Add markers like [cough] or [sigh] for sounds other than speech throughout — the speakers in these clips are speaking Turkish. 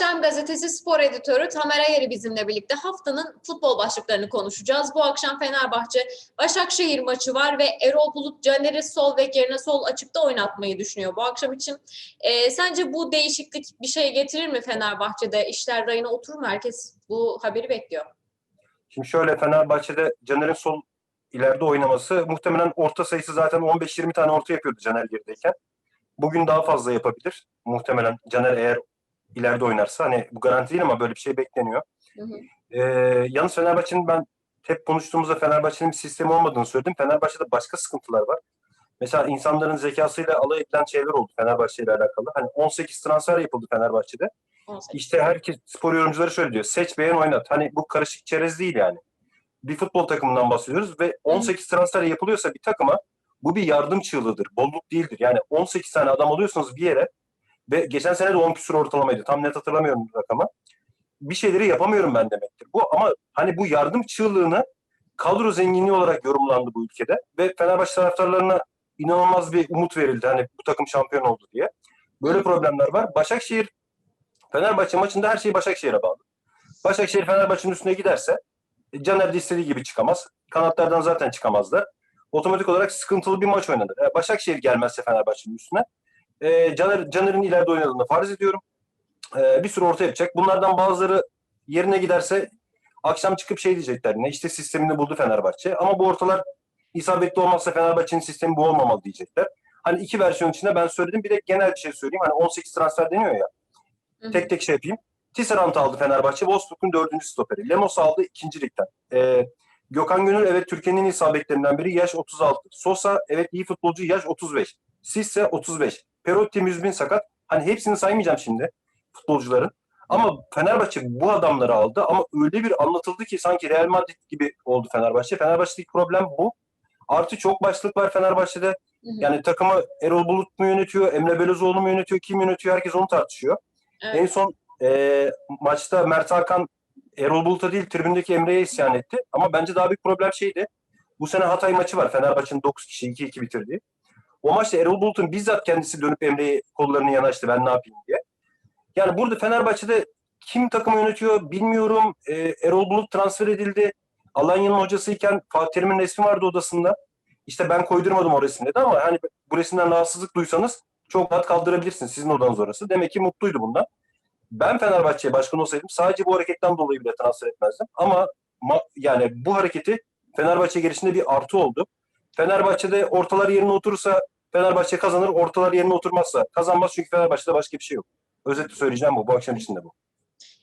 Akşam Gazetesi spor editörü Tamer Ayarı bizimle birlikte haftanın futbol başlıklarını konuşacağız. Bu akşam Fenerbahçe Başakşehir maçı var ve Erol Bulut Caner'i sol bek yerine sol açıkta oynatmayı düşünüyor bu akşam için. Ee, sence bu değişiklik bir şey getirir mi Fenerbahçe'de? İşler rayına oturur mu? Herkes bu haberi bekliyor. Şimdi şöyle Fenerbahçe'de Caner'in sol ileride oynaması muhtemelen orta sayısı zaten 15-20 tane orta yapıyordu Caner gerideyken. Bugün daha fazla yapabilir. Muhtemelen Caner eğer ileride oynarsa hani bu garanti değil ama böyle bir şey bekleniyor. Hı hı. Ee, yalnız Fenerbahçe'nin ben hep konuştuğumuzda Fenerbahçe'nin bir sistemi olmadığını söyledim. Fenerbahçe'de başka sıkıntılar var. Mesela insanların zekasıyla alay edilen şeyler oldu Fenerbahçe ile alakalı. Hani 18 transfer yapıldı Fenerbahçe'de. 18. İşte herkes spor yorumcuları şöyle diyor. Seç beğen oynat. Hani bu karışık çerez değil yani. Bir futbol takımından bahsediyoruz ve 18 transfer yapılıyorsa bir takıma bu bir yardım çığlığıdır. Bolluk değildir. Yani 18 tane adam alıyorsunuz bir yere ve geçen sene de 10 küsur ortalamaydı. Tam net hatırlamıyorum rakamı. Bir şeyleri yapamıyorum ben demektir. Bu ama hani bu yardım çığlığını kadro zenginliği olarak yorumlandı bu ülkede ve Fenerbahçe taraftarlarına inanılmaz bir umut verildi. Hani bu takım şampiyon oldu diye. Böyle problemler var. Başakşehir Fenerbahçe maçında her şey Başakşehir'e bağlı. Başakşehir Fenerbahçe'nin üstüne giderse e, Caner de istediği gibi çıkamaz. Kanatlardan zaten çıkamazlar. Otomatik olarak sıkıntılı bir maç oynanır. E, Başakşehir gelmezse Fenerbahçe'nin üstüne e, Caner, Caner'in ileride oynadığını farz ediyorum. E, bir sürü orta yapacak. Bunlardan bazıları yerine giderse akşam çıkıp şey diyecekler. Ne işte sistemini buldu Fenerbahçe. Ama bu ortalar isabetli olmazsa Fenerbahçe'nin sistemi bu olmamalı diyecekler. Hani iki versiyon içinde ben söyledim. Bir de genel bir şey söyleyeyim. Hani 18 transfer deniyor ya. Hı hı. Tek tek şey yapayım. Tisserand aldı Fenerbahçe. Wolfsburg'un dördüncü stoperi. Lemos aldı ikinci ligden. Ee, Gökhan Gönül evet Türkiye'nin en iyi sağ beklerinden biri. Yaş 36. Sosa evet iyi futbolcu. Yaş 35. Sisse 35. Perotti müzmin sakat. Hani hepsini saymayacağım şimdi futbolcuların. Ama Fenerbahçe bu adamları aldı ama öyle bir anlatıldı ki sanki Real Madrid gibi oldu Fenerbahçe. Fenerbahçe'deki problem bu. Artı çok başlık var Fenerbahçe'de. Yani takımı Erol Bulut mu yönetiyor, Emre Belözoğlu mu yönetiyor, kim yönetiyor herkes onu tartışıyor. Evet. En son e, maçta Mert Hakan Erol Bulut'a değil tribündeki Emre'ye isyan etti. Ama bence daha büyük problem şeydi. Bu sene Hatay maçı var. Fenerbahçe'nin 9 kişi 2-2 bitirdiği. O maçta Erol Bulut'un bizzat kendisi dönüp Emre'ye kollarını yanaştı ben ne yapayım diye. Yani burada Fenerbahçe'de kim takımı yönetiyor bilmiyorum. E, Erol Bulut transfer edildi. Alanya'nın hocasıyken Fatih Terim'in resmi vardı odasında. İşte ben koydurmadım o resim dedi ama hani bu resimden rahatsızlık duysanız çok rahat kaldırabilirsiniz. Sizin odanız orası. Demek ki mutluydu bundan. Ben Fenerbahçe'ye başkan olsaydım sadece bu hareketten dolayı bile transfer etmezdim. Ama ma- yani bu hareketi Fenerbahçe gelişinde bir artı oldu. Fenerbahçe'de ortalar yerine oturursa Fenerbahçe kazanır, ortalar yerine oturmazsa kazanmaz çünkü Fenerbahçe'de başka bir şey yok. Özetle söyleyeceğim bu. Bu akşam içinde bu.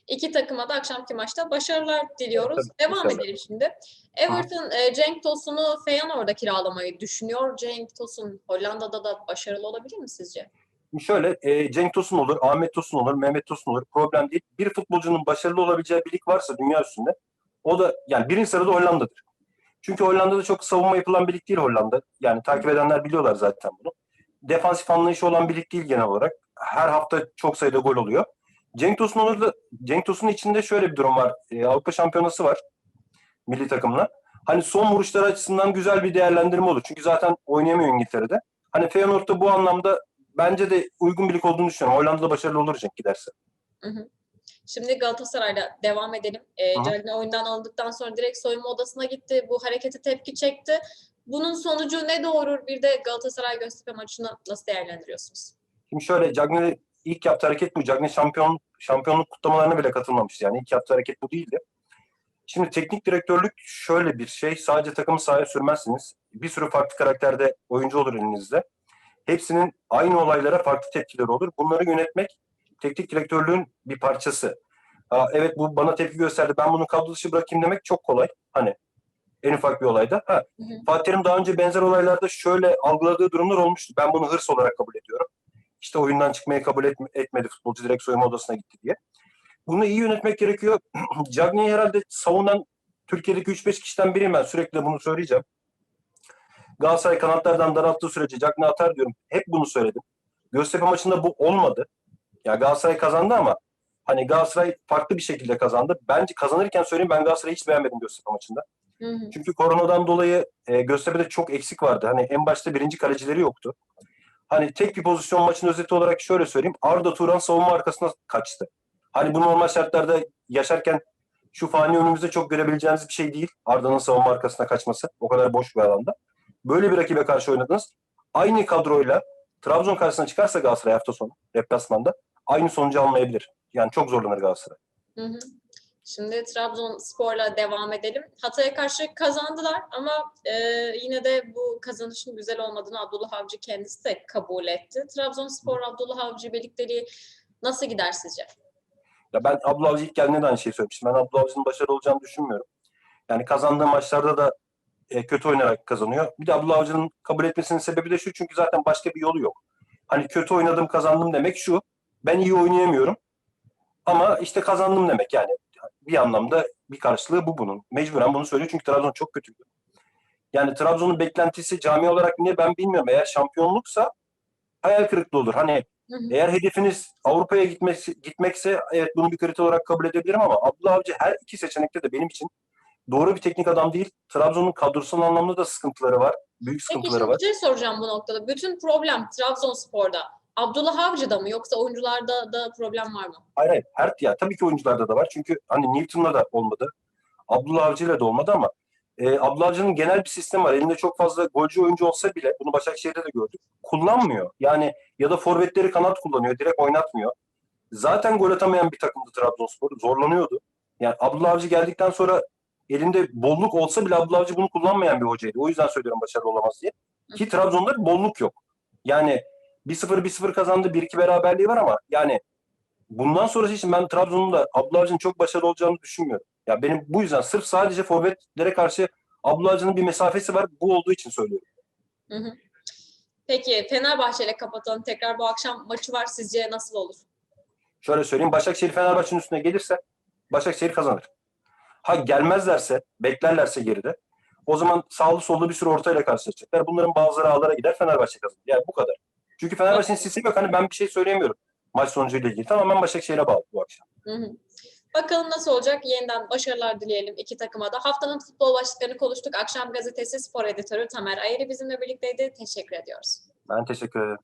İki takıma da akşamki maçta başarılar diliyoruz. Tabii, Devam inşallah. edelim şimdi. Everton e, Cenk Tosun'u Feyenoord'a kiralamayı düşünüyor. Cenk Tosun Hollanda'da da başarılı olabilir mi sizce? Şöyle e, Cenk Tosun olur, Ahmet Tosun olur, Mehmet Tosun olur. Problem değil. Bir futbolcunun başarılı olabileceği bir lig varsa dünya üstünde o da yani birinci sırada Hollanda'dır. Çünkü Hollanda'da çok savunma yapılan bir lig değil Hollanda. Yani takip edenler biliyorlar zaten bunu. Defansif anlayışı olan bir lig değil genel olarak. Her hafta çok sayıda gol oluyor. Cenk Tosun olur Cenk Tosun'un içinde şöyle bir durum var. E, Avrupa Şampiyonası var milli takımla. Hani son vuruşları açısından güzel bir değerlendirme olur. Çünkü zaten oynayamıyor İngiltere'de. Hani Feyenoord'da bu anlamda bence de uygun bir lig olduğunu düşünüyorum. Hollanda'da başarılı olur Cenk giderse. Hı hı. Şimdi Galatasaray'la devam edelim. E. Cagney oyundan alındıktan sonra direkt soyunma odasına gitti. Bu harekete tepki çekti. Bunun sonucu ne doğurur? Bir de Galatasaray Göztepe maçını nasıl değerlendiriyorsunuz? Şimdi şöyle Cagney ilk yaptığı hareket bu. Cagney şampiyon, şampiyonluk kutlamalarına bile katılmamıştı. Yani ilk yaptığı hareket bu değildi. Şimdi teknik direktörlük şöyle bir şey. Sadece takımı sahaya sürmezsiniz. Bir sürü farklı karakterde oyuncu olur elinizde. Hepsinin aynı olaylara farklı tepkileri olur. Bunları yönetmek teknik direktörlüğün bir parçası. Aa, evet bu bana tepki gösterdi. Ben bunu kadro dışı bırakayım demek çok kolay. Hani en ufak bir olayda. Ha, Hı hı. Fatih Terim daha önce benzer olaylarda şöyle algıladığı durumlar olmuştu. Ben bunu hırs olarak kabul ediyorum. İşte oyundan çıkmayı kabul etme- etmedi futbolcu direkt soyunma odasına gitti diye. Bunu iyi yönetmek gerekiyor. [clears throat] Cagney herhalde savunan Türkiye'deki 3-5 kişiden biriyim ben. Sürekli bunu söyleyeceğim. Galatasaray kanatlardan daralttığı sürece Cagney atar diyorum. Hep bunu söyledim. Göztepe maçında bu olmadı. Ya Galatasaray kazandı ama hani Galatasaray farklı bir şekilde kazandı. Bence kazanırken söyleyeyim ben Galatasaray'ı hiç beğenmedim Göztepe maçında. Hı hı. Çünkü koronadan dolayı e, Göztepe'de çok eksik vardı. Hani en başta birinci kalecileri yoktu. Hani tek bir pozisyon maçın özeti olarak şöyle söyleyeyim. Arda Turan savunma arkasına kaçtı. Hani bu normal şartlarda yaşarken şu fani önümüzde çok görebileceğiniz bir şey değil. Arda'nın savunma arkasına kaçması. O kadar boş bir alanda. Böyle bir rakibe karşı oynadınız. Aynı kadroyla Trabzon karşısına çıkarsa Galatasaray hafta sonu deplasmanda aynı sonucu almayabilir. Yani çok zorlanır Galatasaray. Hı hı. Şimdi Trabzonspor'la devam edelim. Hatay'a karşı kazandılar ama e, yine de bu kazanışın güzel olmadığını Abdullah Avcı kendisi de kabul etti. Trabzonspor Abdullah Avcı birlikteliği nasıl gider sizce? Ya ben Abdullah Avcı ilk geldiğinde de aynı şeyi söylemiştim. Ben Abdullah Avcı'nın başarılı olacağını düşünmüyorum. Yani kazandığı maçlarda da e, kötü oynayarak kazanıyor. Bir de Abdullah Avcı'nın kabul etmesinin sebebi de şu. Çünkü zaten başka bir yolu yok. Hani kötü oynadım kazandım demek şu. Ben iyi oynayamıyorum. Ama işte kazandım demek yani. Bir anlamda bir karşılığı bu bunun. Mecburen bunu söylüyor çünkü Trabzon çok kötüydü. Yani Trabzon'un beklentisi cami olarak ne ben bilmiyorum. Eğer şampiyonluksa hayal kırıklığı olur. Hani Hı hı. eğer hedefiniz Avrupa'ya gitmesi, gitmekse evet bunu bir kriter olarak kabul edebilirim ama Abdullah Avcı her iki seçenekte de benim için doğru bir teknik adam değil. Trabzon'un kadrosal anlamda da sıkıntıları var. Büyük Peki sıkıntıları şimdi var. bir şey soracağım bu noktada. Bütün problem Trabzonspor'da. Abdullah Avcı'da mı yoksa oyuncularda da problem var mı? Hayır hayır. Her, ya, tabii ki oyuncularda da var. Çünkü hani Newton'la da olmadı. Abdullah Avcı'yla da olmadı ama e, Abdullah Avcı'nın genel bir sistemi var. Elinde çok fazla golcü oyuncu olsa bile bunu Başakşehir'de de gördük. Kullanmıyor. Yani ya da forvetleri kanat kullanıyor. Direkt oynatmıyor. Zaten gol atamayan bir takımdı Trabzonspor. Zorlanıyordu. Yani Abdullah Avcı geldikten sonra elinde bolluk olsa bile Abdullah Avcı bunu kullanmayan bir hocaydı. O yüzden söylüyorum başarılı olamaz diye. Ki Trabzon'da bolluk yok. Yani 1-0 1-0 kazandı. 1-2 beraberliği var ama yani bundan sonrası için ben Trabzon'un da Abdullah çok başarılı olacağını düşünmüyorum. Ya benim bu yüzden sırf sadece forvetlere karşı Abdullah bir mesafesi var. Bu olduğu için söylüyorum. Hı hı. Peki Fenerbahçe ile kapatalım. Tekrar bu akşam maçı var. Sizce nasıl olur? Şöyle söyleyeyim. Başakşehir Fenerbahçe'nin üstüne gelirse Başakşehir kazanır. Ha gelmezlerse, beklerlerse geride o zaman sağlı sollu bir sürü ortayla karşılaşacaklar. Bunların bazıları ağlara gider Fenerbahçe kazanır. Yani bu kadar. Çünkü Fenerbahçe'nin sistemi yok. Hani ben bir şey söyleyemiyorum maç sonucuyla ilgili. Tamamen Başakşehir'e bağlı bu akşam. Hı hı. Bakalım nasıl olacak? Yeniden başarılar dileyelim iki takıma da. Haftanın futbol başlıklarını konuştuk. Akşam gazetesi spor editörü Tamer Ayeri bizimle birlikteydi. Teşekkür ediyoruz. Ben teşekkür ederim.